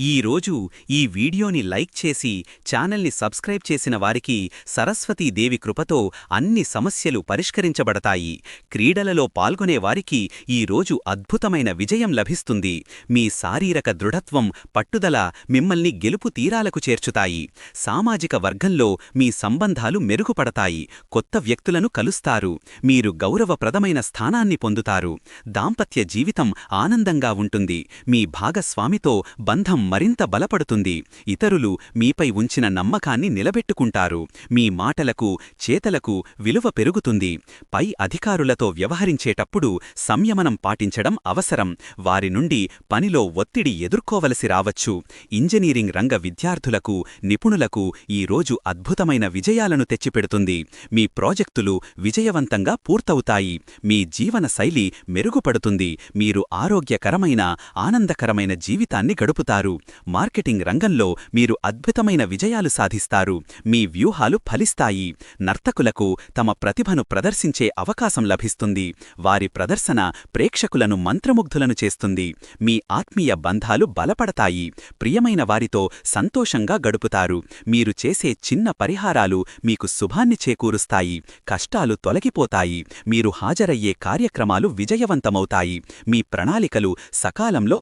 ఈ రోజు ఈ వీడియోని లైక్ చేసి ఛానల్ని సబ్స్క్రైబ్ చేసిన వారికి సరస్వతీదేవి కృపతో అన్ని సమస్యలు పరిష్కరించబడతాయి. క్రీడలలో పాల్గొనే వారికి ఈ రోజు అద్భుతమైన విజయం లభిస్తుంది. మీ శారీరక దృఢత్వం పట్టుదల మిమ్మల్ని గెలుపు తీరాలకు చేర్చుతాయి. సామాజిక వర్గంలో మీ సంబంధాలు మెరుగుపడతాయి. కొత్త వ్యక్తులను కలుస్తారు. మీరు గౌరవప్రదమైన స్థానాన్ని పొందుతారు. దాంపత్య జీవితం ఆనందంగా ఉంటుంది. మీ భాగస్వామితో బంధం మరింత బలపడుతుంది. ఇతరులు మీపై ఉంచిన నమ్మకాన్ని నిలబెట్టుకుంటారు. మీ మాటలకు చేతలకు విలువ పెరుగుతుంది. పై అధికారులతో వ్యవహరించేటప్పుడు సంయమనం పాటించడం అవసరం. వారి నుండి పనిలో ఒత్తిడి ఎదుర్కోవలసి రావచ్చు. ఇంజనీరింగ్ రంగ విద్యార్థులకు నిపుణులకు ఈ రోజు అద్భుతమైన విజయాలను తెచ్చిపెడుతుంది. మీ ప్రాజెక్టులు విజయవంతంగా పూర్తవుతాయి. మీ జీవన శైలి మెరుగుపడుతుంది. మీరు ఆరోగ్యకరమైన ఆనందకరమైన జీవితాన్ని గడుపుతారు. మార్కెటింగ్ రంగంలో మీరు అద్భుతమైన విజయాలు సాధిస్తారు. మీ వ్యూహాలు ఫలిస్తాయి. నర్తకులకు తమ ప్రతిభను ప్రదర్శించే అవకాశం లభిస్తుంది. వారి ప్రదర్శన ప్రేక్షకులను మంత్రముగ్ధులను చేస్తుంది. మీ ఆత్మీయ బంధాలు బలపడతాయి. ప్రియమైన వారితో సంతోషంగా గడుపుతారు. మీరు చేసే చిన్న పరిహారాలు మీకు శుభాన్ని చేకూరుస్తాయి. కష్టాలు తొలగిపోతాయి. మీరు హాజరయ్యే కార్యక్రమాలు విజయవంతమవుతాయి. మీ ప్రణాళికలు సకాలంలో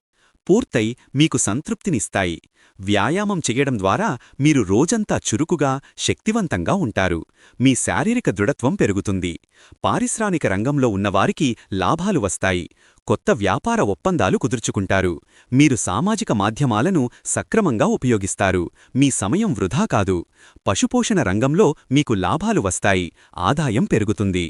పూర్తయి మీకు సంతృప్తినిస్తాయి. వ్యాయామం చెయ్యడం ద్వారా మీరు రోజంతా చురుకుగా శక్తివంతంగా ఉంటారు. మీ శారీరక దృఢత్వం పెరుగుతుంది. పారిశ్రామిక రంగంలో ఉన్నవారికి లాభాలు వస్తాయి. కొత్త వ్యాపార ఒప్పందాలు కుదుర్చుకుంటారు. మీరు సామాజిక మాధ్యమాలను సక్రమంగా ఉపయోగిస్తారు. మీ సమయం వృధా కాదు. పశుపోషణ రంగంలో మీకు లాభాలు వస్తాయి. ఆదాయం పెరుగుతుంది.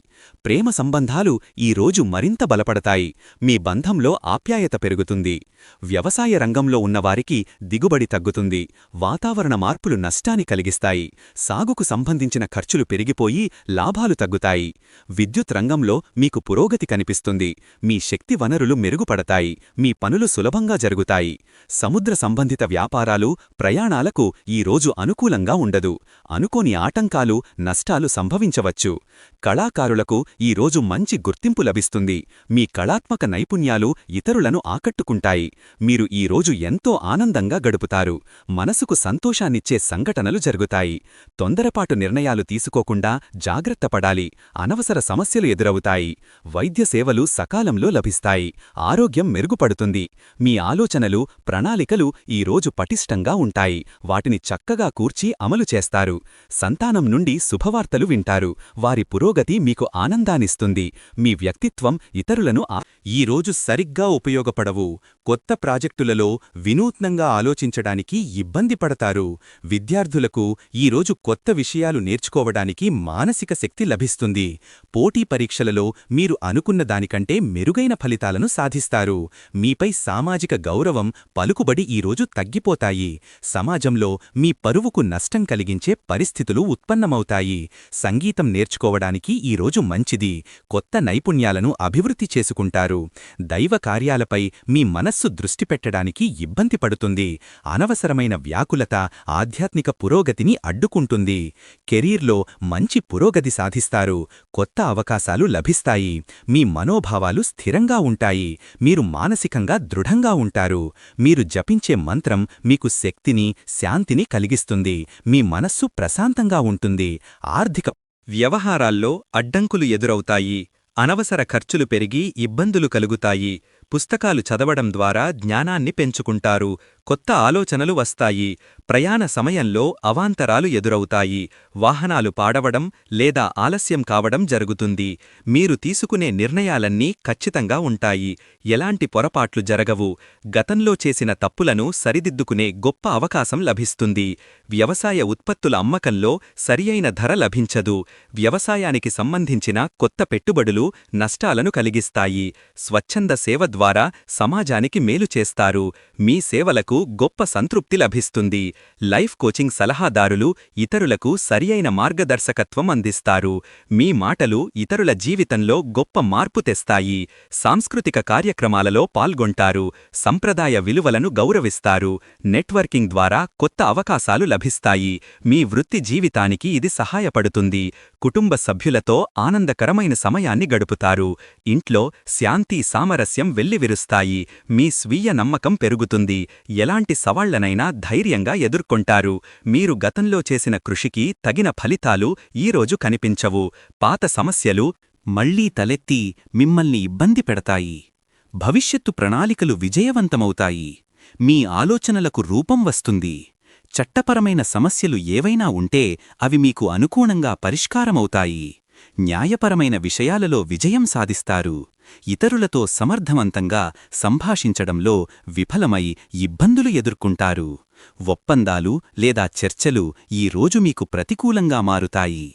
ప్రేమ సంబంధాలు ఈ రోజు మరింత బలపడతాయి. మీ బంధంలో ఆప్యాయత పెరుగుతుంది. వ్యవసాయ రంగంలో ఉన్నవారికి దిగుబడి తగ్గుతుంది. వాతావరణ మార్పులు నష్టాన్ని కలిగిస్తాయి. సాగుకు సంబంధించిన ఖర్చులు పెరిగిపోయి లాభాలు తగ్గుతాయి. విద్యుత్ రంగంలో మీకు పురోగతి కనిపిస్తుంది. మీ శక్తి వనరులు మెరుగుపడతాయి. మీ పనులు సులభంగా జరుగుతాయి. సముద్ర సంబంధిత వ్యాపారాలు ప్రయాణాలకు ఈ రోజు అనుకూలంగా ఉండదు. అనుకోని ఆటంకాలు నష్టాలు సంభవించవచ్చు. కళాకారులకు ఈ రోజు మంచి గుర్తింపు లభిస్తుంది. మీ కళాత్మక నైపుణ్యాలు ఇతరులను ఆకట్టుకుంటాయి. మీరు ఈ రోజు ఎంతో ఆనందంగా గడుపుతారు. మనసుకు సంతోషాన్నిచ్చే సంఘటనలు జరుగుతాయి. తొందరపాటు నిర్ణయాలు తీసుకోకుండా జాగ్రత్తపడాలి అనవసర సమస్యలు ఎదురవుతాయి. వైద్య సేవలు సకాలంలో లభిస్తాయి. ఆరోగ్యం మెరుగుపడుతుంది. మీ ఆలోచనలు ప్రణాళికలు ఈ రోజు పటిష్టంగా ఉంటాయి. వాటిని చక్కగా కూర్చి అమలు చేస్తారు. సంతానం నుండి శుభవార్తలు వింటారు. వారి పురోగతి మీకు ఆనందాన్నిస్తుంది. మీ వ్యక్తిత్వం ఇతరులను ఈ రోజు సరిగ్గా ఉపయోగపడవు. కొత్త ప్రాజెక్టులలో వినూత్నంగా ఆలోచించడానికి ఇబ్బంది పడతారు. విద్యార్థులకు ఈరోజు కొత్త విషయాలు నేర్చుకోవడానికి మానసిక శక్తి లభిస్తుంది. పోటీ పరీక్షలలో మీరు అనుకున్న దానికంటే మెరుగైన ఫలితాలను సాధిస్తారు. మీపై సామాజిక గౌరవం పలుకుబడి ఈరోజు తగ్గిపోతాయి. సమాజంలో మీ పరువుకు నష్టం కలిగించే పరిస్థితులు ఉత్పన్నమవుతాయి. సంగీతం నేర్చుకోవడానికి ఈరోజు మంచిది. కొత్త నైపుణ్యాలను అభివృద్ధి చేసుకుంటారు. దైవ కార్యాలపై మీ మనస్సు దృష్టి పెట్టడానికి ఇబ్బంది పడుతుంది. అనవసరమైన వ్యాకులత ఆధ్యాత్మిక పురోగతిని అడ్డుకుంటుంది. కెరీర్లో మంచి పురోగతి సాధిస్తారు. కొత్త అవకాశాలు లభిస్తాయి. మీ మనోభావాలు స్థిరంగా ఉంటాయి. మీరు మానసికంగా దృఢంగా ఉంటారు. మీరు జపించే మంత్రం మీకు శక్తిని శాంతిని కలిగిస్తుంది. మీ మనస్సు ప్రశాంతంగా ఉంటుంది. ఆర్థిక వ్యవహారాల్లో అడ్డంకులు ఎదురవుతాయి. అనవసర ఖర్చులు పెరిగి ఇబ్బందులు కలుగుతాయి. పుస్తకాలు చదవడం ద్వారా జ్ఞానాన్ని పెంచుకుంటారు. కొత్త ఆలోచనలు వస్తాయి. ప్రయాణ సమయంలో అవాంతరాలు ఎదురవుతాయి. వాహనాలు పాడవడం లేదా ఆలస్యం కావడం జరుగుతుంది. మీరు తీసుకునే నిర్ణయాలన్నీ ఖచ్చితంగా ఉంటాయి. ఎలాంటి పొరపాట్లు జరగవు. గతంలో చేసిన తప్పులను సరిదిద్దుకునే గొప్ప అవకాశం లభిస్తుంది. వ్యవసాయ ఉత్పత్తుల అమ్మకంలో సరియైన ధర లభించదు. వ్యవసాయానికి సంబంధించిన కొత్త పెట్టుబడులు నష్టాలను కలిగిస్తాయి. స్వచ్ఛంద సేవ ద్వారా సమాజానికి మేలు చేస్తారు. మీ సేవలకు గొప్ప సంతృప్తి లభిస్తుంది. లైఫ్ కోచింగ్ సలహాదారులు ఇతరులకు సరియైన మార్గదర్శకత్వం అందిస్తారు. మీ మాటలు ఇతరుల జీవితంలో గొప్ప మార్పు తెస్తాయి. సాంస్కృతిక కార్యక్రమాలలో పాల్గొంటారు. సంప్రదాయ విలువలను గౌరవిస్తారు. నెట్వర్కింగ్ ద్వారా కొత్త అవకాశాలు లభిస్తాయి. మీ వృత్తి జీవితానికి ఇది సహాయపడుతుంది. కుటుంబ సభ్యులతో ఆనందకరమైన సమయాన్ని గడుపుతారు. ఇంట్లో శాంతి సామరస్యం వెల్లివిరుస్తాయి. మీ స్వీయ నమ్మకం పెరుగుతుంది. ఎలాంటి సవాళ్ళనైనా ధైర్యంగా ఎదుర్కొంటారు. మీరు గతంలో చేసిన కృషికి తగిన ఫలితాలు ఈరోజు కనిపించవు. పాత సమస్యలు మళ్ళీ తలెత్తి మిమ్మల్ని ఇబ్బంది పెడతాయి. భవిష్యత్తు ప్రణాళికలు విజయవంతమవుతాయి. మీ ఆలోచనలకు రూపం వస్తుంది. చట్టపరమైన సమస్యలు ఏవైనా ఉంటే అవి మీకు అనుకూలంగా పరిష్కారమవుతాయి. న్యాయపరమైన విషయాలలో విజయం సాధిస్తారు. ఇతరులతో సమర్థవంతంగా సంభాషించడంలో విఫలమై ఇబ్బందులు ఎదుర్కొంటారు. ఒప్పందాలు లేదా చర్చలు ఈ రోజు మీకు ప్రతికూలంగా మారుతాయి.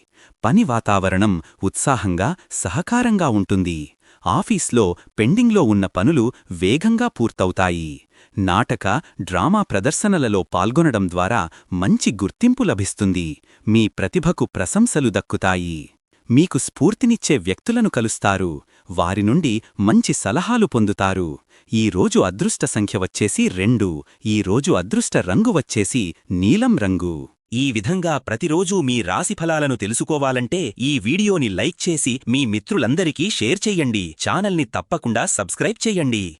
పని వాతావరణం ఉత్సాహంగా సహకారంగా ఉంటుంది. ఆఫీస్లో పెండింగ్లో ఉన్న పనులు వేగంగా పూర్తవుతాయి. నాటక డ్రామా ప్రదర్శనలలో పాల్గొనడం ద్వారా మంచి గుర్తింపు లభిస్తుంది. మీ ప్రతిభకు ప్రశంసలు దక్కుతాయి. మీకు స్ఫూర్తినిచ్చే వ్యక్తులను కలుస్తారు. వారి నుండి మంచి సలహాలు పొందుతారు. ఈ రోజు అదృష్ట సంఖ్య వచ్చేసి రెండు. ఈ రోజు అదృష్ట రంగు వచ్చేసి నీలం రంగు. ఈ విధంగా ప్రతిరోజూ మీ రాశిఫలాలను తెలుసుకోవాలంటే ఈ వీడియోని లైక్ చేసి మీ మిత్రులందరికీ షేర్ చెయ్యండి ఛానల్ని తప్పకుండా సబ్స్క్రైబ్ చెయ్యండి